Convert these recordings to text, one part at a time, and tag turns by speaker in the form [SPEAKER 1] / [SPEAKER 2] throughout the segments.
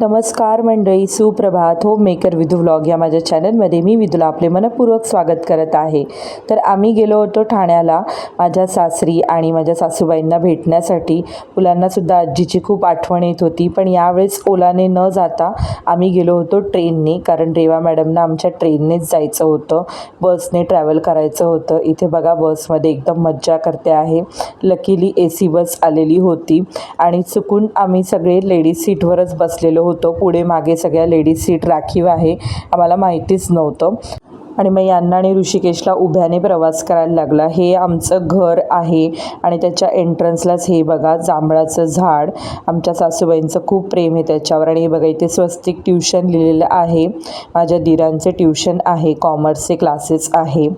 [SPEAKER 1] नमस्कार मंडळी सुप्रभात. होम मेकर विधू व्लॉग या माझ्या चॅनलमध्ये मी विधूला आपले मनपूर्वक स्वागत करत आहे. तर आम्ही गेलो होतो ठाण्याला माझ्या सासरी आणि माझ्या सासूबाईंना भेटण्यासाठी. मुलांनासुद्धा आजीची खूप आठवण येत होती पण यावेळेस ओलाने न जाता आम्ही गेलो होतो ट्रेनने कारण रेवा मॅडमना आमच्या ट्रेननेच जायचं होतं. बसने ट्रॅव्हल करायचं होतं. इथे बघा बसमध्ये एकदम मज्जा करते आहे. लकीली ए सी बस आलेली होती. आणि चुकून आम्ही सगळे लेडीज सीटवरच बसलेलो होतो. पुढे मागे सगळ्या लेडीज सीट राखीव आहे. आम्हाला माहितीच नव्हतं. आणि मग यांना आणि ऋषिकेशला उभ्याने प्रवास करायला लागला. हे आमचं घर आहे. आणि त्याच्या एंट्रन्सलाच हे बघा जांभळाचं झाड. आमच्या सासूबाईंचं खूप प्रेम आहे त्याच्यावर. आणि हे बघा इथे स्वस्तिक ट्युशन लिहिलेलं आहे. माझ्या दिरांचे ट्युशन आहे. कॉमर्सचे क्लासेस आहे.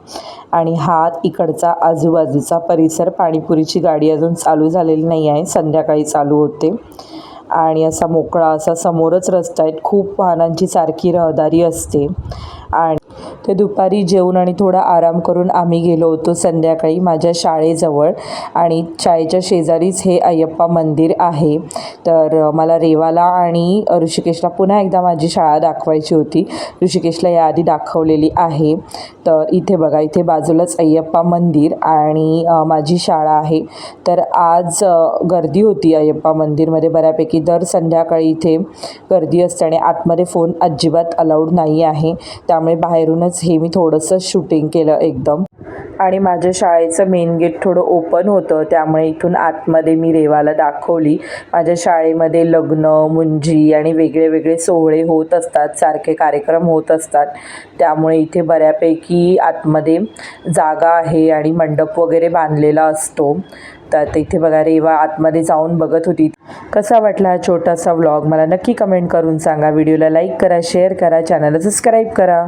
[SPEAKER 1] आणि हा इकडचा आजूबाजूचा परिसर. पाणीपुरीची गाडी अजून चालू झालेली नाही आहे. संध्याकाळी चालू होते. आणि असा मोकळा असा समोरच रस्ता आहे. खूप वाहनांची सारखी रहदारी असते. आणि ते दुपारी जेवून आणि थोडा आराम करून आम्ही गेलो होतो संध्याकाळी माझ्या शाळेजवळ. आणि शाळेच्या शेजारीच हे अय्यप्पा मंदिर आहे. तर मला रेवाला आणि ऋषिकेशला पुन्हा एकदा माझी शाळा दाखवायची होती. ऋषिकेशला याआधी दाखवलेली आहे. तर इथे बघा इथे बाजूलाच अय्यप्पा मंदिर आणि माझी शाळा आहे. तर आज गर्दी होती अय्यप्पा मंदिरमध्ये बऱ्यापैकी. दर संध्याकाळी इथे गर्दी असते आणि आतमध्ये फोन अजिबात अलाउड नाही आहे. त्यामुळे बाहेरूनच हे मी थोडंसं शूटिंग केलं एकदम. आणि माझ्या शाळेचं मेन गेट थोडं ओपन होतं त्यामुळे इथून आतमध्ये मी रेवाला दाखवली. माझ्या शाळेमध्ये लग्न मुंजी आणि वेगळे वेगळे सोहळे होत असतात सारखे कार्यक्रम होत असतात. त्यामुळे इथे बऱ्यापैकी आतमध्ये जागा आहे आणि मंडप वगैरे बांधलेला असतो. तर इथे बघा रेवा आतमध्ये जाऊन बघत होती. कसा वाटला हा छोटासा व्लॉग मला नक्की कमेंट करून सांगा. व्हिडिओला लाईक करा शेअर करा चॅनलला सबस्क्राईब करा.